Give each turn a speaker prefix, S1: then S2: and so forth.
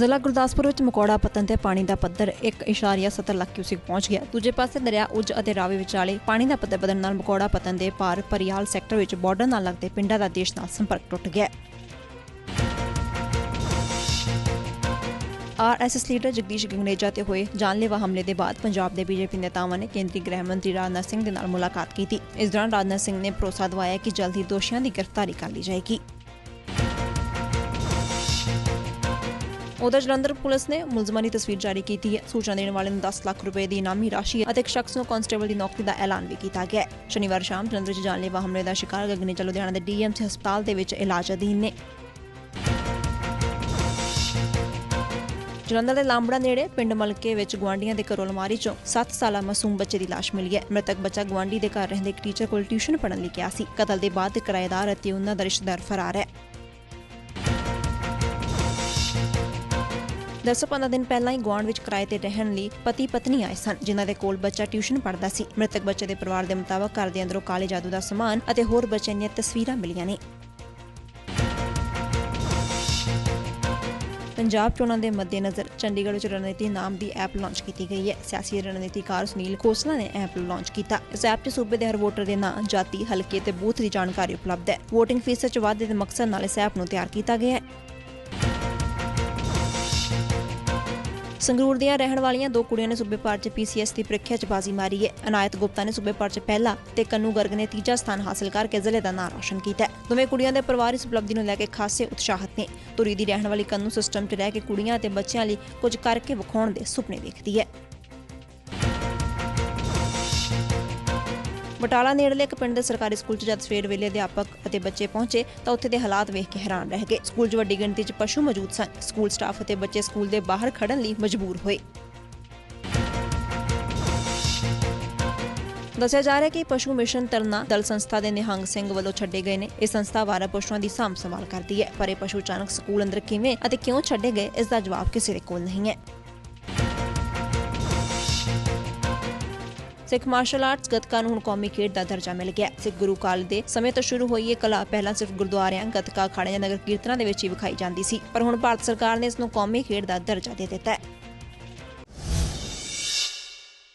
S1: ਜ਼ਿਲ੍ਹਾ ਗੁਰਦਾਸਪੁਰ ਵਿੱਚ ਮਕੌੜਾ ਪਤਨ ਤੇ ਪਾਣੀ ਦਾ ਪੱਧਰ 1.70 ਲੱਖ ਕਿਊਸਿਕ ਪਹੁੰਚ ਗਿਆ। ਦੂਜੇ ਪਾਸੇ ਦਰਿਆ ਉੱਜ ਅਤੇ ਰਾਵੇ ਵਿਚਾਲੇ ਪਾਣੀ ਦਾ ਪੱਧਰ ਵਧਣ ਨਾਲ ਮਕੌੜਾ ਪਤਨ ਦੇ ਪਾਰ ਪਰਿਆਲ ਸੈਕਟਰ ਵਿੱਚ ਬਾਰਡਰ ਨਾਲ ਲੱਗਦੇ ਪਿੰਡਾਂ ਦਾ ਦੇਸ਼ ਨਾਲ ਸੰਪਰਕ ਟੁੱਟ ਗਿਆ। ਹੈ। ਆਰਐਸਐਸ ਲੀਡਰ ਜਗਦੀਸ਼ ਗੰਗਨੇਜਾ ਤੇ ਹੋਏ ਜਾਨਲੇਵਾ ਹਮਲੇ ਦੇ ਬਾਅਦ ਪੰਜਾਬ ਦੇ ਬੀਜੇਪੀ ਨੇਤਾਵਾਂ ਨੇ ਕੇਂਦਰੀ ਗ੍ਰਹਿ ਮੰਤਰੀ ਰਾਜਨਾਥ ਸਿੰਘ ਦੇ ਨਾਲ ਮੁਲਾਕਾਤ ਕੀਤੀ। ਇਸ ਦੌਰਾਨ ਰਾਜਨਾਥ ਸਿੰਘ ਨੇ ਭਰੋਸਾ ਦਿਵਾਇਆ ਕਿ ਜਲਦ ਹੀ ਦੋਸ਼ੀਆਂ ਦੀ ਗ੍ਰਿਫਤਾਰੀ ਕਰ ਲਈ ਜਾਏਗੀ। ਉਧਰ ਜਲੰਧਰ ਪੁਲਿਸ ਨੇ ਮੁਲਜ਼ਮਾਂ ਦੀ ਤਸਵੀਰ ਜਾਰੀ ਕੀਤੀ ਹੈ। ਸੂਚਨਾ ਦੇਣ ਵਾਲੇ ਨੂੰ 10 ਲੱਖ ਰੁਪਏ ਦੀ ਇਨਾਮੀ ਰਾਸ਼ੀ ਅਤੇ ਇੱਕ ਸ਼ਖਸ ਨੂੰ ਕਾਂਸਟੇਬਲ ਦੀ ਨੌਕਰੀ ਦਾ ਐਲਾਨ ਵੀ ਕੀਤਾ ਗਿਆ ਹੈ। ਸ਼ਨੀਵਾਰ ਸ਼ਾਮ ਜਲੰਧਰ 'ਚ ਜਾਨਲੇਵਾ ਹਮਲੇ ਦਾ ਸ਼ਿਕਾਰ ਗਗਨੇਜਾ ਲੁਧਿਆਣਾ ਦੇ ਡੀਐਮਸੀ ਹਸਪਤਾਲ ਦੇ ਵਿੱਚ ਇਲਾਜ ਅਧੀਨ ਨੇ। ਜਲੰਧਰ ਦੇ ਲਾਂਬੜਾ ਨੇੜੇ ਪਿੰਡ ਮਲਕੇ ਵਿੱਚ ਗਵਾਂਡੀਆਂ ਦੇ ਘਰੋਂ ਅਲਮਾਰੀ ਚੋਂ 7 ਸਾਲਾ ਮਾਸੂਮ ਬੱਚੇ ਦੀ ਲਾਸ਼ ਮਿਲੀ ਹੈ। ਮ੍ਰਿਤਕ ਬੱਚਾ ਗਵਾਂਡੀ ਦੇ ਘਰ ਰਹਿੰਦੇ ਇੱਕ ਟੀਚਰ ਕੋਲ ਟਿਊਸ਼ਨ ਪੜ੍ਹਨ ਲਈ ਗਿਆ ਸੀ। ਕਤਲ ਦੇ ਬਾਅਦ ਕਿਰਾਏਦਾਰ ਅਤੇ ਉਹਨਾਂ ਦਾ ਰਿਸ਼ਤੇਦਾਰ ਫਰਾਰ ਹੈ। ਦਸ ਪੰਦਰਾਂ ਦਿਨ ਪਹਿਲਾਂ ਹੀ ਗੁਆਂਢ ਵਿੱਚ ਕਿਰਾਏ ਤੇ ਰਹਿਣ ਲਈ ਪਤੀ ਪਤਨੀ ਆਏ ਸਨ, ਜਿਨ੍ਹਾਂ ਦੇ ਕੋਲ ਬੱਚਾ ਟਿਊਸ਼ਨ ਪੜ੍ਹਦਾ ਸੀ। ਮ੍ਰਿਤਕ ਬੱਚੇ ਦੇ ਪਰਿਵਾਰ ਦੇ ਮੁਤਾਬਕ ਘਰ ਦੇ ਅੰਦਰੋਂ ਕਾਲੇ ਜਾਦੂ ਦਾ ਸਮਾਨ ਅਤੇ ਹੋਰ ਬੱਚਿਆਂ ਦੀਆਂ ਤਸਵੀਰਾਂ ਮਿਲੀਆਂ ਨੇ। ਪੰਜਾਬ ਚੋਣਾਂ ਦੇ ਮੱਦੇਨਜ਼ਰ ਚੰਡੀਗੜ੍ਹ ਵਿੱਚ ਰਣਨੀਤੀ ਨਾਮ ਦੀ ਐਪ ਲਾਂਚ ਕੀਤੀ ਗਈ ਹੈ। ਸਿਆਸੀ ਰਣਨੀਤੀਕਾਰ ਸੁਨੀਲ ਖੋਸਲਾ ਨੇ ਐਪ ਲਾਂਚ ਕੀਤਾ। ਇਸ ਐਪ 'ਚ ਸੂਬੇ ਦੇ ਹਰ ਵੋਟਰ ਦੇ ਨਾਂ, ਜਾਤੀ, ਹਲਕੇ ਤੇ ਬੂਥ ਦੀ ਜਾਣਕਾਰੀ ਉਪਲਬਧ ਹੈ। VOTING ਫੀਸ 'ਚ ਵਾਧੇ ਦੇ ਮਕਸਦ ਨਾਲ ਇਸ ਐਪ ਨੂੰ ਤਿਆਰ ਕੀਤਾ ਗਿਆ ਹੈ। ਸੰਗਰੂਰ ਦੀਆਂ ਰਹਿਣ ਵਾਲੀਆਂ ਦੋ ਕੁੜੀਆਂ ਨੇ ਸੂਬੇ ਭਰ 'ਚ ਪੀਸੀਐਸ ਦੀ ਪ੍ਰੀਖਿਆ 'ਚ ਬਾਜ਼ੀ ਮਾਰੀ ਹੈ। ਅਨਾਇਤ ਗੁਪਤਾ ਨੇ ਸੂਬੇ ਭਰ 'ਚ ਪਹਿਲਾ ਤੇ ਕੰਨੂ ਗਰਗ ਨੇ ਤੀਜਾ ਸਥਾਨ ਹਾਸਲ ਕਰਕੇ ਜ਼ਿਲ੍ਹੇ ਦਾ ਨਾਂ ਰੌਸ਼ਨ ਕੀਤਾ ਹੈ। ਦੋਵੇਂ ਕੁੜੀਆਂ ਦੇ ਪਰਿਵਾਰ ਇਸ ਉਪਲਬਧੀ ਨੂੰ ਲੈ ਕੇ ਖਾਸੇ ਉਤਸ਼ਾਹਿਤ ਨੇ। ਤੁਰੀ ਦੀ ਰਹਿਣ ਵਾਲੀ ਕੰਨੂ ਸਿਸਟਮ 'ਚ ਰਹਿ ਕੇ ਕੁੜੀਆਂ ਅਤੇ ਬੱਚਿਆਂ ਲਈ ਕੁਝ ਕਰਕੇ ਵਿਖਾਉਣ ਦੇ ਸੁਪਨੇ ਵੇਖਦੀ ਹੈ। ਬਟਾਲਾ ਨੇੜਲੇ ਇੱਕ ਪਿੰਡ ਦੇ ਸਰਕਾਰੀ ਸਕੂਲ 'ਚ ਜਦ ਸਵੇਰ ਵੇਲੇ ਅਧਿਆਪਕ ਅਤੇ ਬੱਚੇ ਪਹੁੰਚੇ ਤਾਂ ਉੱਥੇ ਦੇ ਹਾਲਾਤ ਵੇਖ ਕੇ ਹੈਰਾਨ ਰਹਿ ਗਏ। ਸਕੂਲ 'ਚ ਵੱਡੀ ਗਿਣਤੀ 'ਚ ਪਸ਼ੂ ਮੌਜੂਦ ਸਨ। ਸਕੂਲ ਸਟਾਫ ਅਤੇ ਬੱਚੇ ਸਕੂਲ ਦੇ ਬਾਹਰ ਖੜਨ ਲਈ ਮਜਬੂਰ ਹੋਏ। ਦੱਸਿਆ ਜਾ ਰਿਹਾ ਕਿ ਪਸ਼ੂ ਮਿਸ਼ਨ ਤਰਨਾ ਦਲ ਸੰਸਥਾ ਦੇ ਨਿਹੰਗ ਸਿੰਘ ਵੱਲੋਂ ਛੱਡੇ ਗਏ ਨੇ। ਇਹ ਸੰਸਥਾ ਵਾਰਾ ਪਸ਼ੂਆਂ ਦੀ ਸਾਂਭ ਸੰਭਾਲ ਕਰਦੀ ਹੈ। ਪਰ ਇਹ ਪਸ਼ੂ ਅਚਾਨਕ ਸਕੂਲ ਅੰਦਰ ਕਿਵੇਂ ਅਤੇ ਕਿਉਂ ਛੱਡੇ ਗਏ, ਇਸ ਦਾ ਜਵਾਬ ਕਿਸੇ ਦੇ ਕੋਲ ਨਹੀਂ ਹੈ। ਸਿੱਖ ਮਾਰਸ਼ਲ ਆਰਟਸ ਗੱਤਕਾ ਨੂੰ ਹੁਣ ਕੌਮੀ ਖੇਡ ਦਾ ਦਰਜਾ ਮਿਲ ਗਿਆ। ਸਿੱਖ ਗੁਰੂ ਕਾਲ ਦੇ ਸਮੇਂ ਤੋਂ ਸ਼ੁਰੂ ਹੋਈ ਇਹ ਕਲਾ ਪਹਿਲਾਂ ਸਿਰਫ ਗੁਰਦੁਆਰਿਆਂ, ਗੱਤਕਾ, ਅਖਾੜਿਆਂ ਨਗਰ ਕੀਰਤਨਾਂ ਦੇ ਵਿੱਚ ਹੀ ਵਿਖਾਈ ਜਾਂਦੀ ਸੀ। ਪਰ ਹੁਣ ਭਾਰਤ ਸਰਕਾਰ ਨੇ ਇਸ ਨੂੰ ਕੌਮੀ ਖੇਡ ਦਾ ਦਰਜਾ ਦੇ ਦਿੱਤਾ ਹੈ।